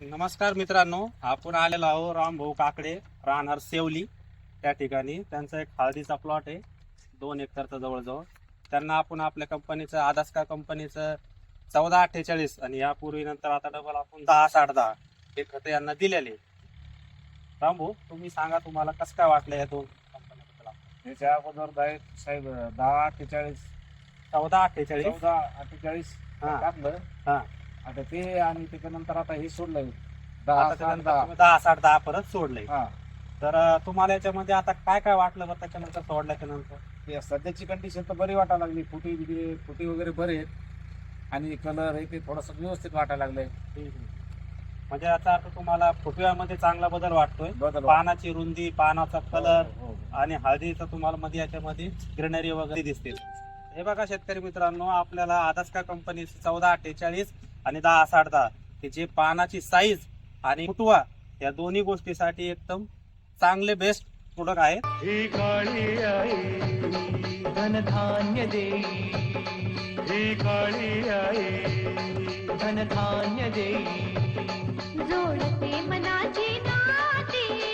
नमस्कार मित्रांनो आपण आलेलो आहोत रामभाऊ काकडे राहणार सेवली. त्या ठिकाणी त्यांचा एक हळदीचा प्लॉट आहे. दोन एकरचा जवळजवळ. त्यांना आपण आपल्या कंपनीचं आदास्का कंपनीचं चौदा अठ्ठेचाळीस आणि यापूर्वी नंतर आता डबल आपण दहा साठ दहा हे खतं यांना दिलेले. रामभाऊ तुम्ही सांगा तुम्हाला कसं काय वाटलं या त्याच्या अगोदर दाय साहेब दहा अठ्ठेचाळीस. चौदा अठ्ठेचाळीस? चौदा अठ्ठेचाळीस. हा. टाकलं. हा. आता ते आणि त्याच्यानंतर आता हे सोडलंय. दहा आता त्याच्यानंतर दहा. तुम्ही दहा साठ दहा परत सोडले हा. तर अं, तुम्हाला याच्यामध्ये आता काय काय वाटलं बरं त्याच्यानंतर सोडल्याच्या नंतर? ते सध्याची कंडिशन तर बरी वाटायला लागली. फुटी बिटी फुटी वगैरे बरे आहेत. आणि कलर हे ते थोडस व्यवस्थित वाटायला लागलंय. म्हणजे याचा अर्थ तुम्हाला फुटव्यामध्ये चांगला बदल वाटतोय. बदल पानाची रुंदी पानाचा कलर हो, हो, हो. आणि हळदीचं तुम्हाला मध्ये याच्यामध्ये ग्रीनरी वगैरे दिसतील. हे बघा शेतकरी मित्रांनो आपल्याला आदास्का कंपनी चौदा अठ्ठेचाळीस आणि दहा साठ दहा हे जे पानाची साईज आणि फुटवा या दोन्ही गोष्टीसाठी एकदम चांगले बेस्ट प्रोडक्ट आहे. ही काळी आई धनधान्य देई ही काळी आई धनधान्य देई जोडते नाळ